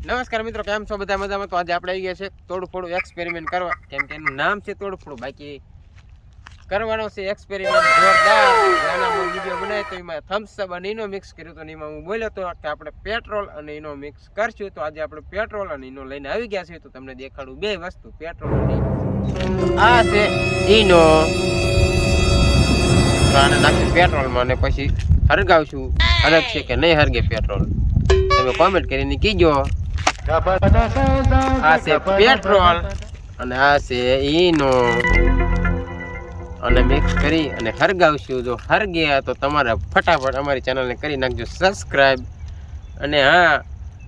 નમસ્કાર મિત્રો, કેમ છો બધા મજામાં? તો આજે આપણે આવી ગયા છે થોડું થોડું એક્સપેરિમેન્ટ કરવા. કેમ કે એનું નામ છે થોડું થોડું બાકી કરવાનો છે એક્સપેરિમેન્ટ જોરદાર. વીડિયો બનાવ્યો તો એમાં થમ્સ અને ઇનો મિક્સ કર્યું તો એમાં હું બોલ્યો તો કે આપણે પેટ્રોલ અને ઇનો મિક્સ કરશું. તો આજે આપણે પેટ્રોલ અને ઈનો લઈને આવી ગયા છે તો તમને દેખાડું બે વસ્તુ પેટ્રોલ અને આ છે ઇનો આને નાખી પેટ્રોલમાં અને પછી હરગાવશું. હરગશે કે નહીં હરગે પેટ્રોલ તમે કોમેન્ટ કરીને કીજો. આ છે પેટ્રોલ અને આ છે ઈનો. અને મિક્સ કરી અને હરગાવશું જો હરગ્યા તો તમારે ફટાફટ અમારી ચેનલને કરી નાખજો સબસ્ક્રાઈબ અને હા,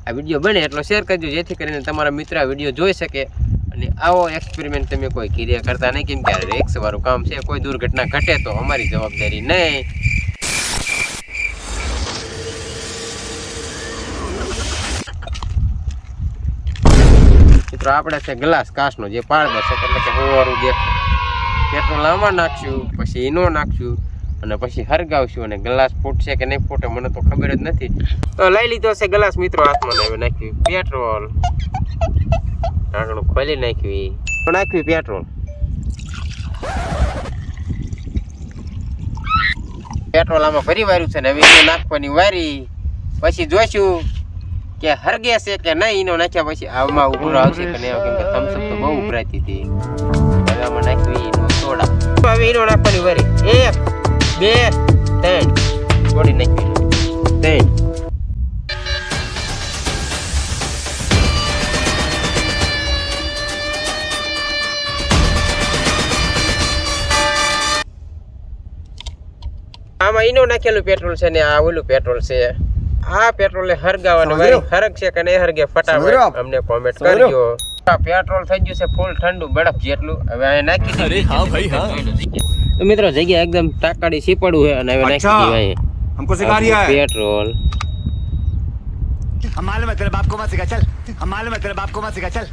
આ વીડિયો બને એટલો શેર કરજો જેથી કરીને તમારા મિત્ર વીડિયો જોઈ શકે. અને આવો એક્સપેરિમેન્ટ તમે કોઈ ક્રિયા કરતા નહીં, કેમ કે રિક્સવાળું કામ છે, કોઈ દુર્ઘટના ઘટે તો અમારી જવાબદારી નહીં. મિત્રો આપણે છે ગ્લાસ કાચનો જે પારદર્શક એટલે કે હોવાળું દેખાય પેટ્રોલ આમાં નાખશું, પછી ઈનો નાખશું, અને પછી હરગાવશું, અને ગ્લાસ ફૂટશે કે નહીં ફૂટે મને તો ખબર જ નથી. તો લઈ લીધો છે ગ્લાસ મિત્રો હાથમાં હવે નાખ્યું પેટ્રોલ ઢાંકણું ખોલી નાખ્યું તો નાખ્યું પેટ્રોલ પેટ્રોલ આમાં ફરી વાર્યું છે, ને હવે નાખવાની વારી. પછી જોઈશું. કે હરગે છે કે નહીં ઈનો નાખ્યા પછી આમાં ઉભરો આવશે કે નહીં કેમ કે થમ્સ અપ તો બહુ ઉભરાતી હતી. હવે આમાં નાખ્યું ઈનો સોડા. હવે ઈનો નાખવાની વારી. એક બે ત્રણ. છોડી નાખ્યું ત્રણ. આમાં ઈનો નાખેલું પેટ્રોલ છે ને આ ઓલું પેટ્રોલ છે. આ પેટ્રોલ ને હરગાવાનું વારી હરગ છે કે નહીં હરગે ફટાફટ અમને કોમેન્ટ કરજો આ પેટ્રોલ થઈ ગયું છે ફૂલ ઠંડુ બરફ જેટલું હવે અહીં નાખી દીધું. અરે હા ભાઈ હા તો મિત્રો જગ્યા એકદમ તાકાડી સીપડું છે અને હવે નાખી અચ્છા. દીધું અહીં. हमको सिखा रिया है પેટ્રોલ हम मालूम है तेरे बाप को मत सिखा चल हम मालूम है तेरे बाप को मत सिखा चल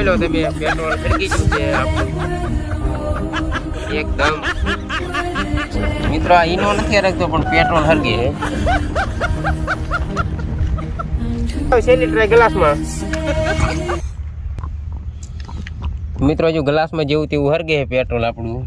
પેલો તમે પેટ્રોલ ફેંકી ગયું છે આપણું. એકદમ. મિત્રો આ ઈનો નથી રાખતો પણ પેટ્રોલ હરગે છે. છેલ્લી ટ્રાય ગ્લાસમાં મિત્રો જો ગ્લાસમાં જેવું તેવું હરગે છે પેટ્રોલ આપણું.